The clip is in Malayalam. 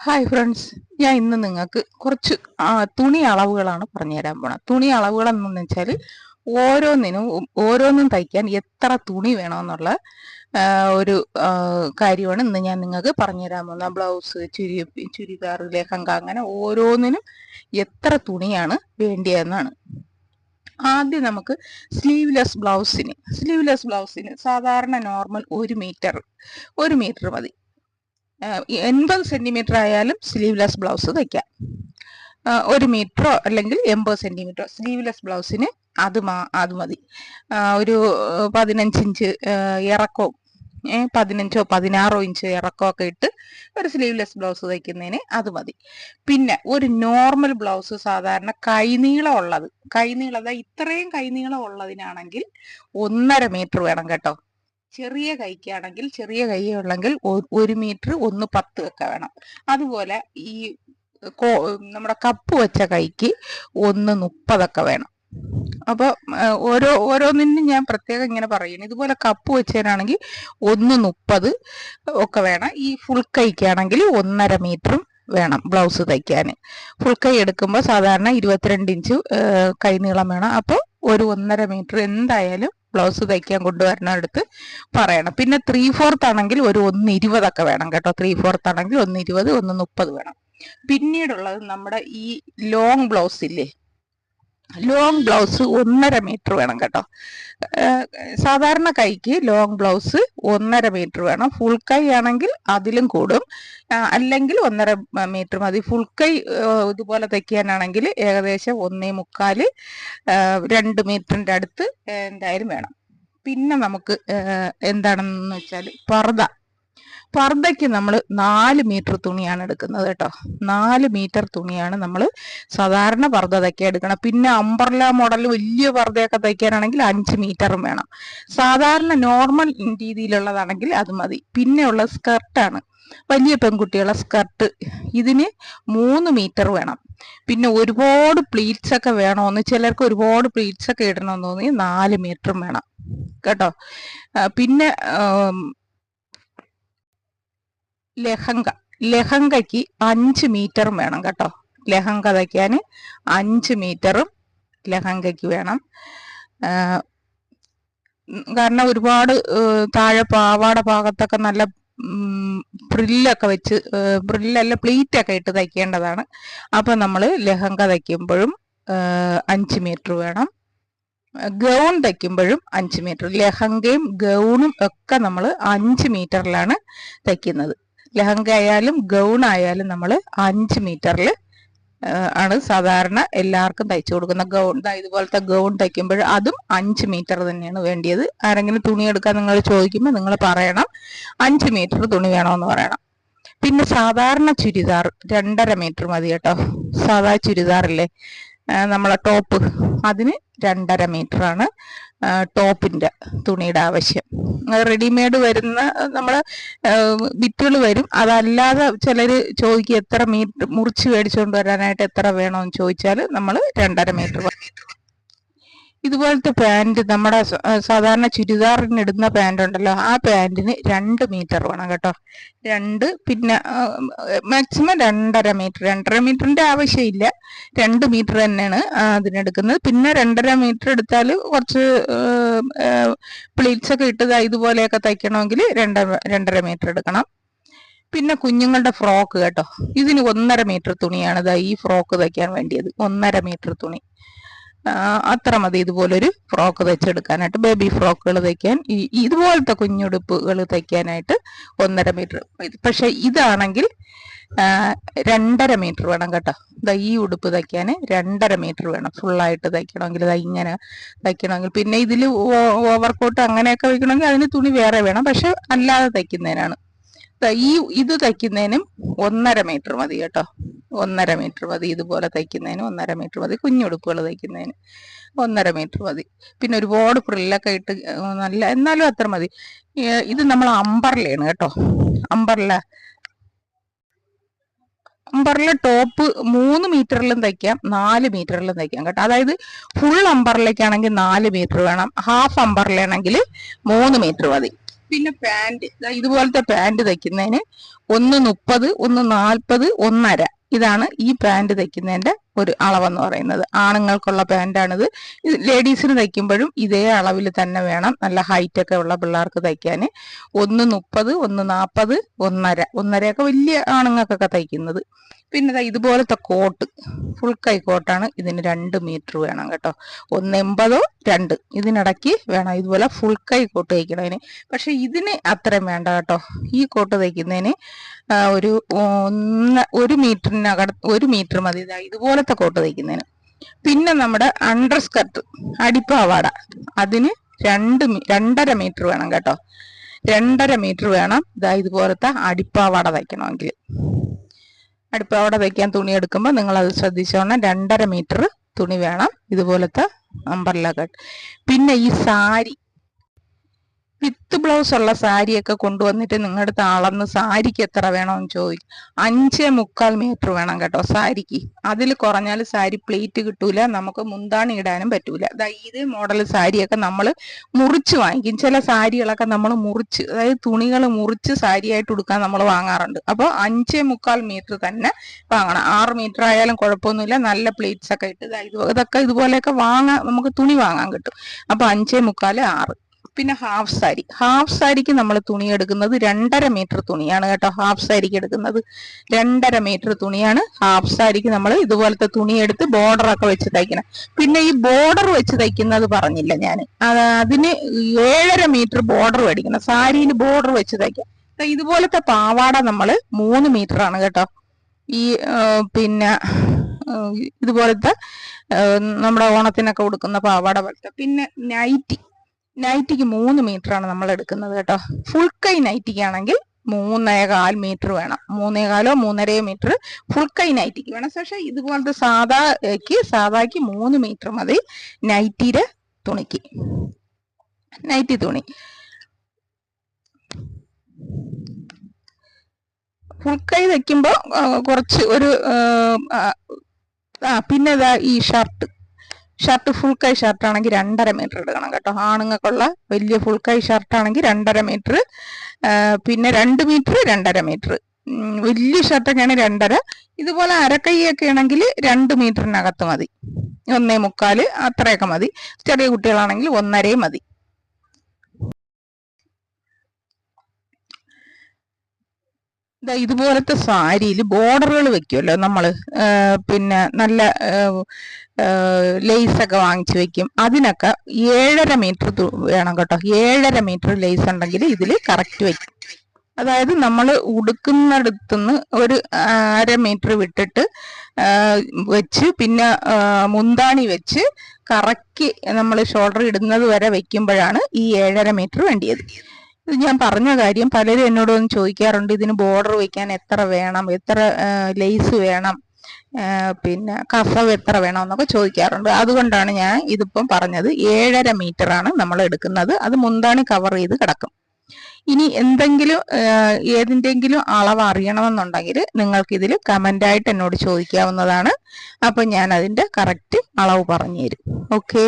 ഹായ് ഫ്രണ്ട്സ് ഞാൻ ഇന്ന് നിങ്ങൾക്ക് കുറച്ച് തുണി അളവുകളാണ് പറഞ്ഞു തരാൻ പോണത്. തുണി അളവുകൾ എന്നു വെച്ചാൽ ഓരോന്നിനും ഓരോന്നും തയ്ക്കാൻ എത്ര തുണി വേണമെന്നുള്ള ഒരു കാര്യമാണ് ഇന്ന് ഞാൻ നിങ്ങൾക്ക് പറഞ്ഞു തരാൻ പോകുന്നത്. ബ്ലൗസ് ചുരി ചുരിദാർ ലേഖങ്ക അങ്ങനെ ഓരോന്നിനും എത്ര തുണിയാണ് വേണ്ടിയതെന്നാണ്. ആദ്യം നമുക്ക് സ്ലീവ്ലെസ് ബ്ലൗസിന് സ്ലീവ്ലെസ് ബ്ലൗസിന് സാധാരണ നോർമൽ ഒരു മീറ്റർ ഒരു മീറ്റർ മതി. എൺപത് സെന്റിമീറ്റർ ആയാലും സ്ലീവ്ലെസ് ബ്ലൗസ് തയ്ക്കാം. ഒരു മീറ്ററോ അല്ലെങ്കിൽ എൺപത് സെന്റിമീറ്ററോ സ്ലീവ്ലെസ് ബ്ലൗസിന് അത് മാ അത് മതി. ഒരു പതിനഞ്ച് ഇഞ്ച് ഇറക്കവും പതിനഞ്ചോ പതിനാറോ ഇഞ്ച് ഇറക്കമൊക്കെ ഇട്ട് ഒരു സ്ലീവ്ലെസ് ബ്ലൗസ് തയ്ക്കുന്നതിന് അത് മതി. പിന്നെ ഒരു നോർമൽ ബ്ലൗസ് സാധാരണ കൈനീളം ഉള്ളത്. കൈനീളം ഇത്രയും കൈനീളം ഉള്ളതിനാണെങ്കിൽ ഒന്നര മീറ്റർ വേണം കേട്ടോ. ചെറിയ കൈക്കാണെങ്കിൽ ചെറിയ കൈ ഉള്ളെങ്കിൽ ഒ- ഒരു മീറ്റർ ഒന്ന് പത്ത് ഒക്കെ വേണം. അതുപോലെ ഈ നമ്മുടെ കപ്പ് വെച്ച കൈക്ക് ഒന്ന് മുപ്പതൊക്കെ വേണം. അപ്പോൾ ഓരോ ഓരോന്നിനും ഞാൻ പ്രത്യേകം ഇങ്ങനെ പറയുന്നു. ഇതുപോലെ കപ്പ് വെച്ചതിനാണെങ്കിൽ ഒന്ന് മുപ്പത് ഒക്കെ വേണം. ഈ ഫുൾ കൈക്കാണെങ്കിൽ ഒന്നര മീറ്ററും വേണം ബ്ലൗസ് തയ്ക്കാൻ. ഫുൾ കൈ എടുക്കുമ്പോൾ സാധാരണ ഇരുപത്തിരണ്ട് ഇഞ്ച് കൈ നീളം വേണം. അപ്പോൾ ഒരു ഒന്നര മീറ്റർ എന്തായാലും ബ്ലൗസ് തയ്ക്കാൻ അടുത്ത് പറയണം. പിന്നെ ത്രീ ഫോർത്ത് ആണെങ്കിൽ ഒരു ഒന്ന് ഇരുപതൊക്കെ വേണം കേട്ടോ. ത്രീ ഫോർത്ത് ആണെങ്കിൽ ഒന്ന് ഇരുപത് ഒന്ന് മുപ്പത് വേണം. പിന്നീടുള്ളത് നമ്മുടെ ഈ ലോങ് ബ്ലൗസ് ഇല്ലേ? ലോങ് ബ്ലൗസ് ഒന്നര മീറ്റർ വേണം കേട്ടോ. സാധാരണ കൈക്ക് ലോങ് ബ്ലൗസ് ഒന്നര മീറ്റർ വേണം. ഫുൾ കൈ ആണെങ്കിൽ അതിലും കൂടും. അല്ലെങ്കിൽ ഒന്നര മീറ്റർ മതി. ഫുൾ കൈ ഇതുപോലെ തയ്ക്കാനാണെങ്കിൽ ഏകദേശം ഒന്നേ മുക്കാൽ രണ്ട് മീറ്ററിന്റെ അടുത്ത് എന്തായാലും വേണം. പിന്നെ നമുക്ക് എന്താണെന്ന് വെച്ചാൽ പർദ്ദ. പർദ്ദയ്ക്ക് നമ്മൾ നാല് മീറ്റർ തുണിയാണ് എടുക്കുന്നത് കേട്ടോ. നാല് മീറ്റർ തുണിയാണ് നമ്മൾ സാധാരണ പർദ്ദ തയ്ക്കാൻ എടുക്കണം പിന്നെ അമ്പർല മോഡൽ വലിയ പർദ്ദയൊക്കെ തയ്ക്കാനാണെങ്കിൽ അഞ്ച് മീറ്ററും വേണം. സാധാരണ നോർമൽ രീതിയിലുള്ളതാണെങ്കിൽ അത് മതി. പിന്നെ ഉള്ള സ്കർട്ടാണ് വലിയ പെൺകുട്ടികളെ സ്കർട്ട്. ഇതിന് മൂന്ന് മീറ്റർ വേണം. പിന്നെ ഒരുപാട് പ്ലീറ്റ്സ് ഒക്കെ വേണമെന്ന് ചിലർക്ക് ഒരുപാട് പ്ലീറ്റ്സ് ഒക്കെ ഇടണമെന്ന് തോന്നി നാല് മീറ്ററും വേണം. കേട്ടോ. പിന്നെ ലഹങ്ക. ലഹങ്കയ്ക്ക് അഞ്ച് മീറ്ററും വേണം കേട്ടോ. ലഹങ്ക തയ്ക്കാൻ അഞ്ച് മീറ്ററും ലഹങ്കയ്ക്ക് വേണം. കാരണം ഒരുപാട് താഴെ പാവാട ഭാഗത്തൊക്കെ നല്ല പ്രില്ലൊക്കെ വെച്ച് പ്രില്ലല്ല പ്ലീറ്റ് ഒക്കെ ഇട്ട് തയ്ക്കേണ്ടതാണ്. അപ്പൊ നമ്മൾ ലഹങ്ക തയ്ക്കുമ്പോഴും അഞ്ച് മീറ്റർ വേണം. ഗൗൺ തയ്ക്കുമ്പോഴും അഞ്ച് മീറ്റർ ലഹങ്കയും ഗൗണും ഒക്കെ നമ്മൾ അഞ്ച് മീറ്ററിലാണ് തയ്ക്കുന്നത്. ലഹങ്ക ആയാലും ഗൗൺ ആയാലും നമ്മൾ അഞ്ച് മീറ്ററിൽ ആണ് സാധാരണ എല്ലാവർക്കും തയ്ച്ചു കൊടുക്കുന്ന ഗൗൺ ഇതുപോലത്തെ ഗൗൺ തയ്ക്കുമ്പോൾ അതും അഞ്ച് മീറ്റർ തന്നെയാണ് വേണ്ടിയത്. ആരെങ്കിലും തുണി എടുക്കാൻ നിങ്ങൾ ചോദിക്കുമ്പോൾ നിങ്ങൾ പറയണം അഞ്ച് മീറ്റർ തുണി വേണമെന്ന് പറയണം. പിന്നെ സാധാരണ ചുരിദാർ രണ്ടര മീറ്റർ മതി കേട്ടോ. സാധാ ചുരിദാറില്ലേ? നമ്മളെ ടോപ്പ്. അതിന് രണ്ടര മീറ്റർ ആണ് ടോപ്പിന്റെ തുണിയുടെ ആവശ്യം. റെഡിമെയ്ഡ് വരുന്ന നമ്മൾ ബിറ്റുകൾ വരും. അതല്ലാതെ ചിലര് ചോദിക്കും എത്ര മീറ്റർ മുറിച്ച് മേടിച്ചുകൊണ്ട് വരാനായിട്ട് എത്ര വേണമെന്ന് ചോദിച്ചാൽ നമ്മൾ രണ്ടര മീറ്റർ ഇതുപോലത്തെ പാന്റ് നമ്മുടെ സാധാരണ ചുരിദാറിന് ഇടുന്ന പാന്റ് ഉണ്ടല്ലോ ആ പാൻറിന് രണ്ട് മീറ്റർ വേണം കേട്ടോ. രണ്ട് പിന്നെ മാക്സിമം രണ്ടര മീറ്റർ രണ്ടര മീറ്ററിന്റെ ആവശ്യമില്ല. രണ്ട് മീറ്റർ തന്നെയാണ് അതിനെടുക്കുന്നത്. പിന്നെ രണ്ടര മീറ്റർ എടുത്താൽ കുറച്ച് പ്ലീറ്റ്സ് ഒക്കെ ഇട്ടത് ഇതുപോലെയൊക്കെ തയ്ക്കണമെങ്കിൽ രണ്ട രണ്ടര മീറ്റർ എടുക്കണം. പിന്നെ കുഞ്ഞുങ്ങളുടെ ഫ്രോക്ക് കേട്ടോ. ഇതിന് ഒന്നര മീറ്റർ തുണിയാണ് ഈ ഫ്രോക്ക് തയ്ക്കാൻ വേണ്ടിയത്. ഒന്നര മീറ്റർ തുണി. അത്ര മതി ഇതുപോലൊരു ഫ്രോക്ക് തയ്ച്ചെടുക്കാനായിട്ട് ബേബി ഫ്രോക്കുകൾ തയ്ക്കാൻ ഈ ഇതുപോലത്തെ കുഞ്ഞുടുപ്പുകൾ തയ്ക്കാനായിട്ട് ഒന്നര മീറ്റർ പക്ഷെ ഇതാണെങ്കിൽ രണ്ടര മീറ്റർ വേണം കേട്ടോ. ഇതാ ഈ ഉടുപ്പ് തയ്ക്കാൻ രണ്ടര മീറ്റർ വേണം. ഫുള്ളായിട്ട് തയ്ക്കണമെങ്കിൽ ഇതാ ഇങ്ങനെ തയ്ക്കണമെങ്കിൽ പിന്നെ ഇതിൽ ഓവർകോട്ട് അങ്ങനെയൊക്കെ വയ്ക്കണമെങ്കിൽ അതിന് തുണി വേറെ വേണം. പക്ഷെ അല്ലാതെ തയ്ക്കുന്നതിനാണ് ഈ ഇത് തയ്ക്കുന്നതിനും ഒന്നര മീറ്റർ മതി കേട്ടോ. ഒന്നര മീറ്റർ മതി ഇതുപോലെ തയ്ക്കുന്നതിന് ഒന്നര മീറ്റർ മതി. കുഞ്ഞുടുപ്പുകൾ തയ്ക്കുന്നതിന് ഒന്നര മീറ്റർ മതി. പിന്നെ ഒരുപാട് ഫ്രില്ലൊക്കെ ഇട്ട് നല്ല എന്നാലും അത്ര മതി. ഇത് നമ്മൾ അമ്പർലയാണ് കേട്ടോ. അമ്പർല അമ്പർല ടോപ്പ് മൂന്ന് മീറ്ററിലും തയ്ക്കാം നാല് മീറ്ററിലും തയ്ക്കാം കേട്ടോ. അതായത് ഫുൾ അമ്പർലയ്ക്കാണെങ്കിൽ നാല് മീറ്റർ വേണം. ഹാഫ് അമ്പർലയാണെങ്കിൽ മൂന്ന് മീറ്റർ മതി. പിന്നെ പാന്റ് ഇതുപോലത്തെ പാന്റ് തയ്ക്കുന്നതിന് ഒന്ന് മുപ്പത് ഒന്ന് നാൽപ്പത് ഒന്നര. ഇതാണ് ഈ പാന്റ് തയ്ക്കുന്നതിന്റെ ഒരു അളവെന്ന് പറയുന്നത്. ആണുങ്ങൾക്കുള്ള ഇത് ലേഡീസിന് തയ്ക്കുമ്പോഴും ഇതേ അളവിൽ തന്നെ വേണം. നല്ല ഹൈറ്റ് ഒക്കെ ഉള്ള പിള്ളേർക്ക് തയ്ക്കാൻ ഒന്ന് മുപ്പത് ഒന്ന് നാൽപ്പത് ഒന്നര. ഒന്നരയൊക്കെ വലിയ ആണുങ്ങൾക്കൊക്കെ തയ്ക്കുന്നത്. പിന്നെ ഇതുപോലത്തെ കോട്ട്. ഫുൾ കൈ കോട്ടാണ്. ഇതിന് രണ്ട് മീറ്റർ വേണം കേട്ടോ. ഒന്ന് എൺപതോ രണ്ട്. ഇതിനിടയ്ക്ക് വേണം. ഇതുപോലെ ഫുൾ കൈ കോട്ട് തയ്ക്കണതിന് പക്ഷെ ഇതിന് അത്രയും വേണ്ട കേട്ടോ. ഈ കോട്ട് തയ്ക്കുന്നതിന് ഒരു ഒന്ന് ഒരു മീറ്ററിനകട ഒരു മീറ്റർ മതി. ഇതാ ഇതുപോലത്തെ കോട്ട് തയ്ക്കുന്നതിന് പിന്നെ നമ്മുടെ അണ്ടർ സ്കർട്ട് അടിപ്പാവാട അതിന് രണ്ട് രണ്ടര മീറ്റർ വേണം കേട്ടോ. രണ്ടര മീറ്റർ വേണം. ഇതാ ഇതുപോലത്തെ അടിപ്പാവാട തയ്ക്കണമെങ്കിൽ. അടുപ്പവിടെ വെക്കാൻ തുണി എടുക്കുമ്പോൾ നിങ്ങൾ അത് ശ്രദ്ധിച്ചോണം. രണ്ടര മീറ്റർ തുണി വേണം. ഇതുപോലത്തെ അമ്പർല കട്ട് പിന്നെ ഈ സാരി വിത്ത് ബ്ലൗസ് ഉള്ള സാരിയൊക്കെ കൊണ്ടുവന്നിട്ട് നിങ്ങളുടെ അടുത്ത് അളന്ന് സാരിക്ക് എത്ര വേണമെന്ന് ചോദിക്കും അഞ്ചേ മുക്കാൽ മീറ്റർ വേണം കേട്ടോ സാരിക്ക്. അതിൽ കുറഞ്ഞാൽ സാരി പ്ലേറ്റ് കിട്ടൂല നമുക്ക് മുന്താണി ഇടാനും പറ്റൂല. ഇത് മോഡൽ സാരിയൊക്കെ നമ്മൾ മുറിച്ച് വാങ്ങിക്കും. ചില സാരികളൊക്കെ നമ്മൾ മുറിച്ച് അതായത് തുണികൾ മുറിച്ച് സാരിയായിട്ട് ഉടുക്കാൻ നമ്മൾ വാങ്ങാറുണ്ട്. അപ്പോൾ അഞ്ചേ മുക്കാൽ മീറ്റർ തന്നെ വാങ്ങണം. ആറ് മീറ്റർ ആയാലും കുഴപ്പമൊന്നുമില്ല. നല്ല പ്ലേറ്റ്സ് ഒക്കെ ഇട്ട് ഇതൊക്കെ ഇതുപോലെയൊക്കെ വാങ്ങാൻ നമുക്ക് തുണി വാങ്ങാൻ കിട്ടും. അപ്പൊ അഞ്ചേ മുക്കാൽ ആറ്. പിന്നെ ഹാഫ് സാരി ഹാഫ് സാരിക്ക് നമ്മൾ തുണി എടുക്കുന്നത് രണ്ടര മീറ്റർ തുണിയാണ് കേട്ടോ ഹാഫ് സാരിക്ക് എടുക്കുന്നത്. രണ്ടര മീറ്റർ തുണിയാണ് ഹാഫ് സാരിക്ക് നമ്മൾ ഇതുപോലത്തെ തുണി എടുത്ത് ബോർഡർ ഒക്കെ വെച്ച് തയ്ക്കണം. പിന്നെ ഈ ബോർഡർ വെച്ച് തയ്ക്കുന്നത് പറഞ്ഞില്ല ഞാൻ അതിന് ഏഴര മീറ്റർ ബോർഡർ മേടിക്കണം സാരിയിൽ ബോർഡർ വെച്ച് തയ്ക്കാം. ഇതുപോലത്തെ പാവാട നമ്മൾ മൂന്ന് മീറ്റർ ആണ് കേട്ടോ. ഈ പിന്നെ ഇതുപോലത്തെ നമ്മുടെ ഓണത്തിനൊക്കെ കൊടുക്കുന്ന പാവാട പോലത്തെ. പിന്നെ നൈറ്റി നൈറ്റിക്ക് മൂന്ന് മീറ്റർ ആണ് നമ്മൾ എടുക്കുന്നത് കേട്ടോ. ഫുൾ കൈ നൈറ്റിക്ക് ആണെങ്കിൽ മൂന്നേകാൽ മീറ്റർ വേണം. മൂന്നേകാലോ മൂന്നരയോ മീറ്റർ ഫുൾ കൈ നൈറ്റിക്ക് വേണം. പക്ഷെ ഇതുപോലത്തെ സാധാക്ക് സാധാക്ക് മൂന്ന് മീറ്റർ മതി നൈറ്റിയുടെ തുണിക്ക്. നൈറ്റി തുണി. ഫുൾ കൈ വെക്കുമ്പോ കുറച്ച് ഒരു പിന്നെ ഈ ഷർട്ട് ഷർട്ട് ഫുൾ കൈ ഷർട്ട് ആണെങ്കിൽ രണ്ടര മീറ്റർ എടുക്കണം കേട്ടോ. ആണുങ്ങൾക്കുള്ള വലിയ ഫുൾ കൈ ഷർട്ട് ആണെങ്കിൽ രണ്ടര മീറ്റർ പിന്നെ രണ്ട് മീറ്റർ രണ്ടര മീറ്റർ വലിയ ഷർട്ടൊക്കെയാണ് രണ്ടര. ഇതുപോലെ അരക്കൈയൊക്കെ ആണെങ്കിൽ രണ്ട് മീറ്ററിനകത്ത് മതി. ഒന്നേ മുക്കാൽ അത്രയൊക്കെ മതി. ചെറിയ കുട്ടികളാണെങ്കിൽ ഒന്നരയും മതി. ദാ ഇതുപോലത്തെ സാരിയിൽ ബോർഡറുകൾ വെക്കുമല്ലോ നമ്മൾ പിന്നെ നല്ല ലേസ് ഒക്കെ വാങ്ങിച്ചു വെക്കും. അതിനൊക്കെ ഏഴര മീറ്റർ വേണം കേട്ടോ. ഏഴര മീറ്റർ ലേസ് ഉണ്ടെങ്കിൽ ഇതിൽ കറക്റ്റ് വെക്കും. അതായത് നമ്മൾ ഉടുക്കുന്നിടത്തുനിന്ന് ഒരു അര മീറ്റർ വിട്ടിട്ട് വെച്ച് പിന്നെ മുന്താണി വെച്ച് കറക്കി നമ്മൾ ഷോൾഡർ ഇടുന്നത് വരെ വെക്കുമ്പോഴാണ് ഈ ഏഴര മീറ്റർ വേണ്ടിയത്. ഞാൻ പറഞ്ഞ കാര്യം പലരും എന്നോട് വന്ന് ചോദിക്കാറുണ്ട് ഇതിന് ബോർഡർ വെക്കാൻ എത്ര വേണം എത്ര ലേസ് വേണം പിന്നെ കസവ് എത്ര വേണം എന്നൊക്കെ ചോദിക്കാറുണ്ട്. അതുകൊണ്ടാണ് ഞാൻ ഇതിപ്പം പറഞ്ഞത്. ഏഴര മീറ്റർ ആണ് നമ്മൾ എടുക്കുന്നത്. അത് മുന്താണി കവർ ചെയ്ത് കിടക്കും. ഇനി എന്തെങ്കിലും ഏതിന്റെങ്കിലും അളവ് അറിയണമെന്നുണ്ടെങ്കിൽ നിങ്ങൾക്ക് ഇതിൽ കമന്റായിട്ട് എന്നോട് ചോദിക്കാവുന്നതാണ്. അപ്പം ഞാൻ അതിന്റെ കറക്റ്റ് അളവ് പറഞ്ഞു തരും. ഓക്കേ